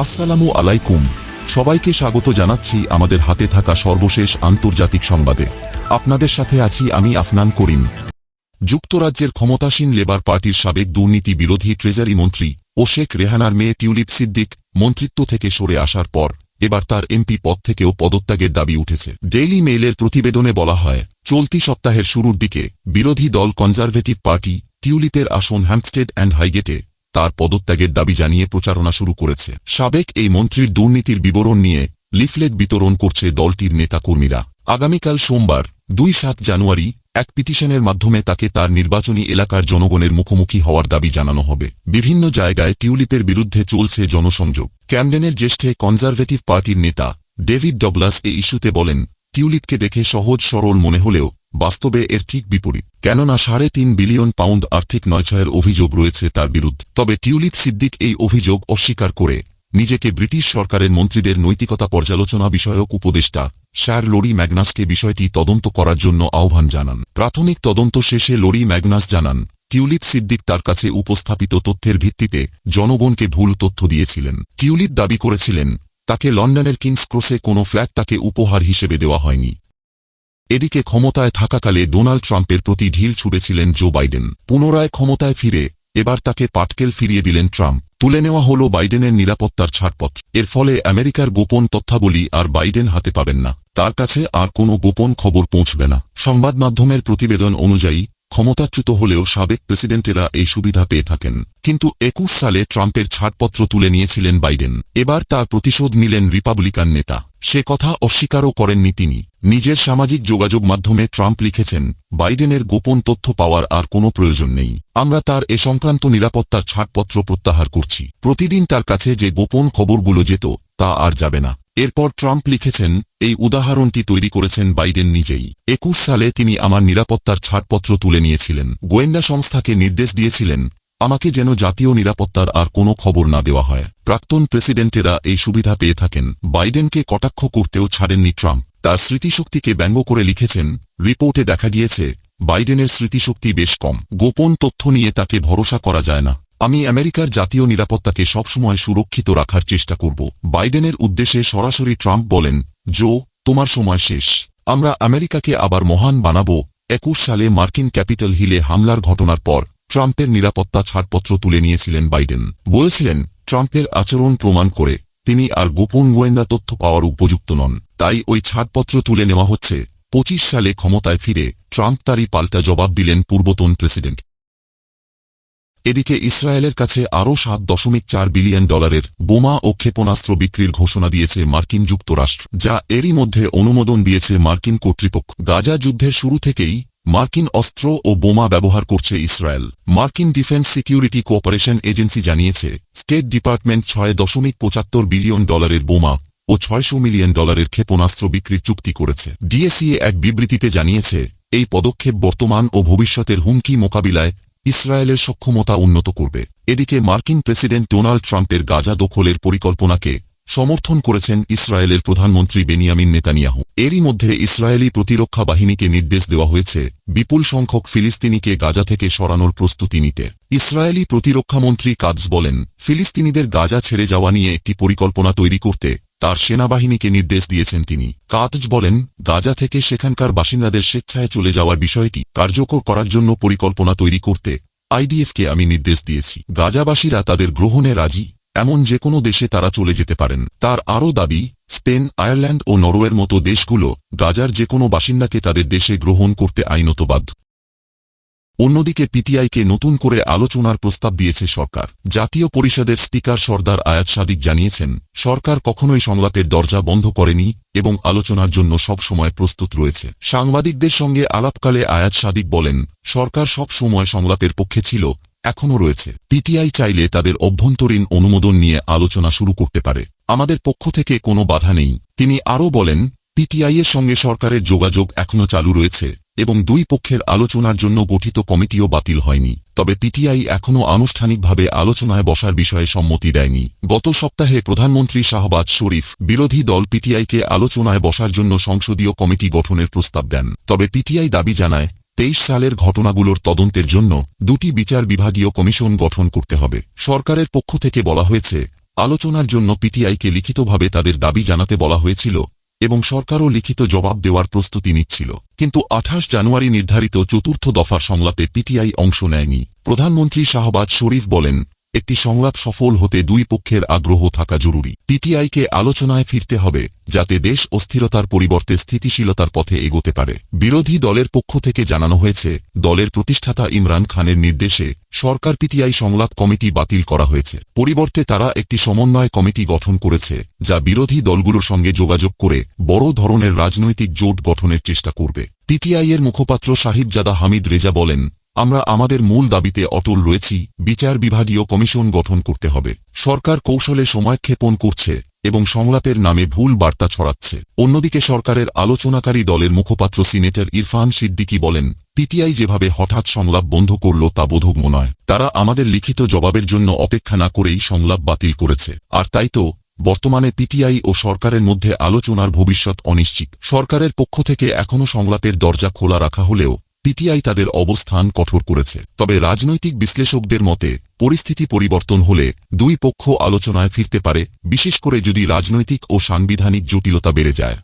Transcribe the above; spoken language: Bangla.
আসসালামু আলাইকুম। সবাইকে স্বাগত জানাচ্ছি আমাদের হাতে থাকা সর্বশেষ আন্তর্জাতিক সংবাদে। আপনাদের সাথে আছি আমি আফনান করিম। যুক্তরাজ্যের ক্ষমতাসীন লেবার পার্টির সাবেক দুর্নীতি বিরোধী ট্রেজারি মন্ত্রী ও শেখ রেহানার মেয়ে টিউলিপ সিদ্দিক মন্ত্রিত্ব থেকে সরে আসার পর এবার তার এমপি পদ থেকেও পদত্যাগের দাবি উঠেছে। ডেইলি মেইলের প্রতিবেদনে বলা হয়, চলতি সপ্তাহের শুরুর দিকে বিরোধী দল কনজারভেটিভ পার্টি টিউলিপের আসন হ্যাম্পস্টেড অ্যান্ড হাইগেটে তার পদত্যাগের দাবি জানিয়ে প্রচারণা শুরু করেছে। সাবেক এই মন্ত্রীর দুর্নীতির বিবরণ নিয়ে লিফলেট বিতরণ করছে দলটির নেতাকর্মীরা। আগামীকাল সোমবার, দুই সাত জানুয়ারি, এক পিটিশনের মাধ্যমে তাকে তার নির্বাচনী এলাকার জনগণের মুখোমুখি হওয়ার দাবি জানানো হবে। বিভিন্ন জায়গায় টিউলিপের বিরুদ্ধে চলছে জনসংযোগ। ক্যামডেনের জ্যেষ্ঠে কনজারভেটিভ পার্টির নেতা ডেভিড ডগলাস এই ইস্যুতে বলেন, টিউলিপকে দেখে সহজ সরল মনে হলেও বাস্তবে এর ঠিক বিপরীত। কেননা সাড়ে তিন বিলিয়ন পাউন্ড আর্থিক নয়ছয়ের অভিযোগ রয়েছে তার বিরুদ্ধে। তবে টিউলিপ সিদ্দিক এই অভিযোগ অস্বীকার করে নিজেকে ব্রিটিশ সরকারের মন্ত্রীদের নৈতিকতা পর্যালোচনা বিষয়ক উপদেষ্টা স্যার লরি ম্যাগনাসকে বিষয়টি তদন্ত করার জন্য আহ্বান জানান। প্রাথমিক তদন্ত শেষে লরি ম্যাগনাস জানান, টিউলিপ সিদ্দিক তার কাছে উপস্থাপিত তথ্যের ভিত্তিতে জনগণকে ভুল তথ্য দিয়েছিলেন। টিউলিপ দাবি করেছিলেন, তাকে লন্ডনের কিংস ক্রসে কোনো ফ্ল্যাট তাকে উপহার হিসেবে দেওয়া হয়নি। এদিকে ক্ষমতায় থাকাকালে ডোনাল্ড ট্রাম্পের প্রতি ঢিল ছুড়েছিলেন জো বাইডেন। পুনরায় ক্ষমতায় ফিরে, এবার তাকে পাটকেল ফিরিয়ে দিলেন ট্রাম্প। তুলে নেওয়া হল বাইডেনের নিরাপত্তার ছাড়পত্র। এর ফলে আমেরিকার গোপন তথ্যাবলী আর বাইডেন হাতে পাবেন না। তার কাছে আর কোনো গোপন খবর পৌঁছবে না। সংবাদ মাধ্যমের প্রতিবেদন অনুযায়ী, ক্ষমতাচ্যুত হলেও সাবেক প্রেসিডেন্টেরা এই সুবিধা পেয়ে থাকেন। কিন্তু একুশ সালে ট্রাম্পের ছাড়পত্র তুলে নিয়েছিলেন বাইডেন। এবার তার প্রতিশোধ নিলেন রিপাবলিকান নেতা। সে কথা অস্বীকারও করেননি তিনি। নিজের সামাজিক যোগাযোগ মাধ্যমে ট্রাম্প লিখেছেন, বাইডেনের গোপন তথ্য পাওয়ার আর কোনো প্রয়োজন নেই। আমরা তার এ সংক্রান্ত নিরাপত্তার ছাড়পত্র প্রত্যাহার করছি। প্রতিদিন তার কাছে যে গোপন খবরগুলো যেত, তা আর যাবে না। এরপর ট্রাম্প লিখেছেন, এই উদাহরণটি তৈরি করেছেন বাইডেন নিজেই। একুশ সালে তিনি আমার নিরাপত্তার ছাড়পত্র তুলে নিয়েছিলেন। গোয়েন্দা সংস্থাকে নির্দেশ দিয়েছিলেন আমাকে যেন জাতীয় নিরাপত্তার আর কোনো খবর না দেওয়া হয়। প্রাক্তন প্রেসিডেন্টেরা এই সুবিধা পেয়ে থাকেন। বাইডেনকে কটাক্ষ করতেও ছাড়েননি ট্রাম্প। তার স্মৃতিশক্তিকে ব্যঙ্গ করে লিখেছেন, রিপোর্টে দেখা গিয়েছে, বাইডেনের স্মৃতিশক্তি বেশ কম। গোপন তথ্য নিয়ে তাকে ভরসা করা যায় না। আমি আমেরিকার জাতীয় নিরাপত্তাকে সবসময় সুরক্ষিত রাখার চেষ্টা করব। বাইডেনের উদ্দেশ্যে সরাসরি ট্রাম্প বলেন, জো, তোমার সময় শেষ। আমরা আমেরিকাকে আবার মহান বানাব। একুশ সালে মার্কিন ক্যাপিটাল হিলে হামলার ঘটনার পর ট্রাম্পের নিরাপত্তা ছাড়পত্র তুলে নিয়েছিলেন বাইডেন। বলেছিলেন, ট্রাম্পের আচরণ প্রমাণ করে তিনি আর গোপন গোয়েন্দা তথ্য পাওয়ার উপযুক্ত নন। তাই ওই ছাড়পত্র তুলে নেওয়া হচ্ছে। পঁচিশ সালে ক্ষমতায় ফিরে ট্রাম্প তারই পাল্টা জবাব দিলেন পূর্বতন প্রেসিডেন্ট। এদিকে ইসরায়েলের কাছে আরও সাত দশমিক চার বিলিয়ন ডলারের বোমা ও ক্ষেপণাস্ত্র বিক্রির ঘোষণা দিয়েছে মার্কিন যুক্তরাষ্ট্র, যা এরই মধ্যে অনুমোদন দিয়েছে মার্কিন কর্তৃপক্ষ। গাজা যুদ্ধের শুরু থেকেই মার্কিন অস্ত্র ও বোমা ব্যবহার করছে ইসরায়েল। মার্কিন ডিফেন্স সিকিউরিটি কোঅপারেশন এজেন্সি জানিয়েছে, স্টেট ডিপার্টমেন্ট ছয় দশমিক পঁচাত্তর বিলিয়ন ডলারের বোমা ও ছয়শো মিলিয়ন ডলারের ক্ষেপণাস্ত্র বিক্রির চুক্তি করেছে। ডিএসিএ এক বিবৃতিতে জানিয়েছে, এই পদক্ষেপ বর্তমান ও ভবিষ্যতের হুমকি মোকাবিলায় ইসরায়েলের সক্ষমতা উন্নত করবে। এদিকে মার্কিন প্রেসিডেন্ট ডোনাল্ড ট্রাম্পের গাজা দখলের পরিকল্পনাকে সমর্থন করেছেন ইসরায়েলের প্রধানমন্ত্রী বেনিয়ামিন নেতানিয়াহু। এরই মধ্যে ইসরায়েলি প্রতিরক্ষা বাহিনীকে নির্দেশ দেওয়া হয়েছে, বিপুল সংখ্যক ফিলিস্তিনিকে গাজা থেকে সরানোর প্রস্তুতি নিতে। ইসরায়েলি প্রতিরক্ষামন্ত্রী কাজ বলেন, ফিলিস্তিনিদের গাজা ছেড়ে যাওয়া নিয়ে একটি পরিকল্পনা তৈরি করতে তার সেনাবাহিনীকে নির্দেশ দিয়েছেন তিনি। কাতজ বলেন, গাজা থেকে সেখানকার বাসিন্দাদের স্বেচ্ছায় চলে যাওয়ার বিষয়টি কার্যকর করার জন্য পরিকল্পনা তৈরি করতে আইডিএফকে আমি নির্দেশ দিয়েছি। গাজাবাসীরা তাদের গ্রহণে রাজি। এমন যে কোনো দেশে তারা চলে যেতে পারেন। তার আরও দাবি, স্পেন, আয়ারল্যান্ড ও নরওয়ের মতো দেশগুলো গাজার যে কোনো বাসিন্দাকে তাদের দেশে গ্রহণ করতে আইনত বাধ্য অন্যদিকে পিটিআইকে নতুন করে আলোচনার প্রস্তাব দিয়েছে সরকার। জাতীয় পরিষদের স্পিকার সর্দার আয়াত সাদিক জানিয়েছেন, সরকার কখনোই সংলাপের দরজা বন্ধ করেনি এবং আলোচনার জন্য সব সময় প্রস্তুত রয়েছে। সাংবাদিকদের সঙ্গে আলাপকালে আয়াত সাদিক বলেন, সরকার সব সময় সংলাপের পক্ষে ছিল এখনও রয়েছে। পিটিআই চাইলে তাদের অভ্যন্তরীণ অনুমোদন নিয়ে আলোচনা শুরু করতে পারে। আমাদের পক্ষ থেকে কোনো বাধা নেই। তিনি আরও বলেন পিটিআইয়ের সঙ্গে সরকারের যোগাযোগ এখনও চালু রয়েছে এবং দুই পক্ষের আলোচনার জন্য গঠিত কমিটিও বাতিল হয়নি। তবে পিটিআই এখনও আনুষ্ঠানিকভাবে আলোচনায় বসার বিষয়ে সম্মতি দেয়নি। গত সপ্তাহে প্রধানমন্ত্রী শাহবাজ শরীফ বিরোধী দল পিটিআইকে আলোচনায় বসার জন্য সংসদীয় কমিটি গঠনের প্রস্তাব দেন। তবে পিটিআই দাবি জানায় তেইশ সালের ঘটনাগুলোর তদন্তের জন্য দুটি বিচার বিভাগীয় কমিশন গঠন করতে হবে। সরকারের পক্ষ থেকে বলা হয়েছে, আলোচনার জন্য পিটিআইকে লিখিতভাবে তাদের দাবি জানাতে বলা হয়েছিল এবং সরকারও লিখিত জবাব দেওয়ার প্রস্তুতি নিচ্ছিল। কিন্তু আঠাশ জানুয়ারি নির্ধারিত চতুর্থ দফার সংলাপে পিটিআই অংশ নেয়নি। প্রধানমন্ত্রী শাহবাজ শরীফ বলেন একটি সংলাপ সফল হতে দুই পক্ষের আগ্রহ থাকা জরুরি। পিটিআইকে আলোচনায় ফিরতে হবে, যাতে দেশ অস্থিরতার পরিবর্তে স্থিতিশীলতার পথে এগোতে পারে। বিরোধী দলের পক্ষ থেকে জানানো হয়েছে, দলের প্রতিষ্ঠাতা ইমরান খানের নির্দেশে সরকার পিটিআই সংলাপ কমিটি বাতিল করা হয়েছে। পরিবর্তে তারা একটি সমন্বয় কমিটি গঠন করেছে, যা বিরোধী দলগুলোর সঙ্গে যোগাযোগ করে বড় ধরনের রাজনৈতিক জোট গঠনের চেষ্টা করবে। পিটিআই এর মুখপাত্র সাহিবজাদা হামিদ রেজা বলেন আমরা আমাদের মূল দাবিতে অটল রয়েছি, বিচার বিভাগীয় কমিশন গঠন করতে হবে। সরকার কৌশলে সময়ক্ষেপণ করছে এবং সংলাপের নামে ভুল বার্তা ছড়াচ্ছে। অন্যদিকে সরকারের আলোচনাকারী দলের মুখপাত্র সিনেটর ইরফান সিদ্দিকি বলেন, পিটিআই যেভাবে হঠাৎ সংলাপ বন্ধ করল তা বোধগম্য নয়। তারা আমাদের লিখিত জবাবের জন্য অপেক্ষা না করেই সংলাপ বাতিল করেছে। আর তাই তো, বর্তমানে পিটিআই ও সরকারের মধ্যে আলোচনার ভবিষ্যৎ অনিশ্চিত। সরকারের পক্ষ থেকে এখনও সংলাপের দরজা খোলা রাখা হলেও পিটিআই তাদের অবস্থান কঠোর করেছে। তবে রাজনৈতিক বিশ্লেষকদের মতে, পরিস্থিতি পরিবর্তন হলে দুই পক্ষ আলোচনায় ফিরতে পারে, বিশেষ করে যদি রাজনৈতিক ও সাংবিধানিক জটিলতা বেড়ে যায়।